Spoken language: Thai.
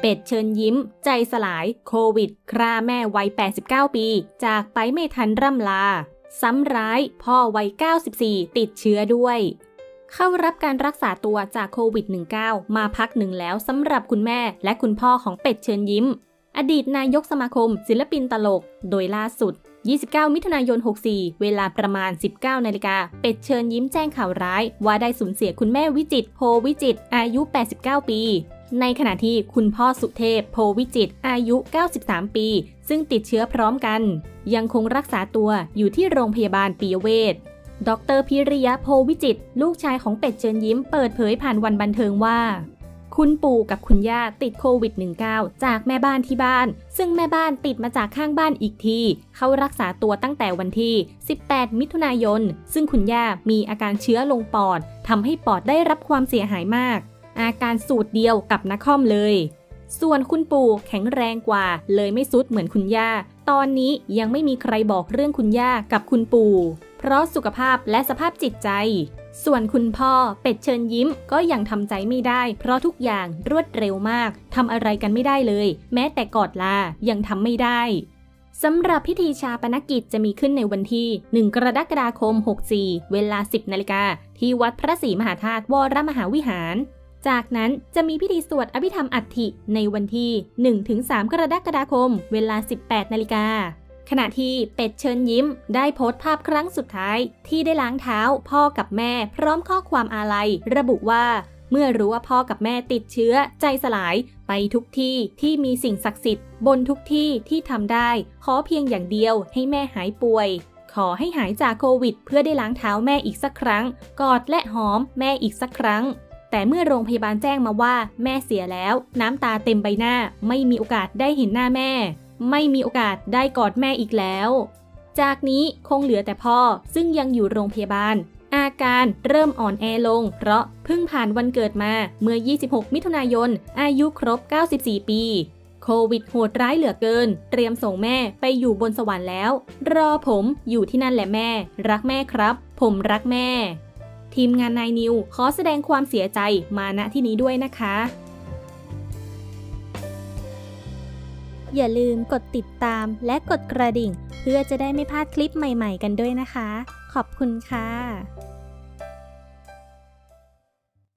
เป็ดเชิญยิ้ม ใจสลายโควิดคราแม่วัย 89 ปี จากไปไม่ทันร่ำลา ซ้ำร้ายพ่อวัย 94 ติดเชื้อด้วย เข้ารับการรักษาตัวจากโควิด -19 มาพักหนึ่งแล้วสำหรับคุณแม่และคุณพ่อของเป็ดเชิญยิ้ม อดีตนายกสมาคม ศิลปินตลก โดยล่าสุด 29 มิถุนายน 64 เวลาประมาณ 19 นาฬิกา เป็ดเชิญยิ้มแจ้งข่าวร้าย ว่าได้สูญเสียคุณแม่วิจิตโพวิจิตอายุ 89 ปี ในขณะที่คุณพ่อสุเทพโพวิจิตอายุ 93 ปี ซึ่งติดเชื้อพร้อมกัน ยังคงรักษาตัวอยู่ที่โรงพยาบาลปียเวชดรพิริยะโพวิจิต ลูกชายของเป็ดเชิญยิ้มเปิดเผยผ่านวันบันเทิงว่า คุณปู่กับคุณย่าติดโควิด -19 จากแม่บ้านที่บ้าน ซึ่งแม่บ้านติดมาจากข้างบ้านอีกที เขารักษาตัวตั้งแต่วันที่ 18 มิถุนายน ซึ่งคุณย่ามีอาการเชื้อลงปอดทำให้ปอดได้รับความเสียหายมาก อาการสูตรเดียวกับนักคอมเลย ส่วนคุณปู่แข็งแรงกว่า เลยไม่สุดเหมือนคุณย่า ตอนนี้ยังไม่มีใครบอกเรื่องคุณย่ากับคุณปู่ เพราะสุขภาพและสภาพจิตใจ ส่วนคุณพ่อเป็ดเชิญยิ้มก็ยังทำใจไม่ได้ เพราะทุกอย่างรวดเร็วมากทำอะไรกันไม่ได้เลย แม้แต่กอดลายังทำไม่ได้สำหรับพิธีชาปนกิจจะมีขึ้นในวันที่ 1 กรกฎาคม 64 เวลา 10 นาฬิกา ที่วัดพระศรีมหาธาตุวรมหาวิหาร จากนั้นจะมีพิธีสวดอภิธรรมอัฐิในวันที่ 1-3 กรกฎาคม เวลา 18 นาฬิกา ขณะที่เป็ดเชิญยิ้ม ได้โพสต์ภาพครั้งสุดท้าย ที่ได้ล้างเท้าพ่อกับแม่พร้อมข้อความอาลัย ระบุว่าเมื่อรู้ว่าพ่อกับแม่ติดเชื้อใจสลายไปทุกที่ที่มีสิ่งศักดิ์สิทธิ์ บนทุกที่ที่ทำได้ ขอเพียงอย่างเดียวให้แม่หายป่วย ขอให้หายจากโควิด เพื่อได้ล้างเท้าแม่อีกสักครั้ง กอดและหอมแม่อีกสักครั้ง แต่เมื่อโรงพยาบาลแจ้งมาว่าแม่เสียแล้ว น้ำตาเต็มใบหน้า ไม่มีโอกาสได้เห็นหน้าแม่ ไม่มีโอกาสได้กอดแม่อีกแล้ว จากนี้คงเหลือแต่พ่อซึ่งยังอยู่โรงพยาบาล อาการเริ่มอ่อนแอลง เพราะเพิ่งผ่านวันเกิดมาเมื่อ 26 มิถุนายน อายุครบ 94 ปีโควิดโหดร้ายเหลือเกิน เตรียมส่งแม่ไปอยู่บนสวรรค์แล้ว รอผมอยู่ที่นั่นแหละแม่ รักแม่ครับ ผมรักแม่ ทีมงานนายนิวขอแสดงความเสียใจมาณที่นี้ด้วยนะคะ อย่าลืมกดติดตามและกดกระดิ่ง เพื่อจะได้ไม่พลาดคลิปใหม่ๆ กันด้วยนะคะ ขอบคุณค่ะ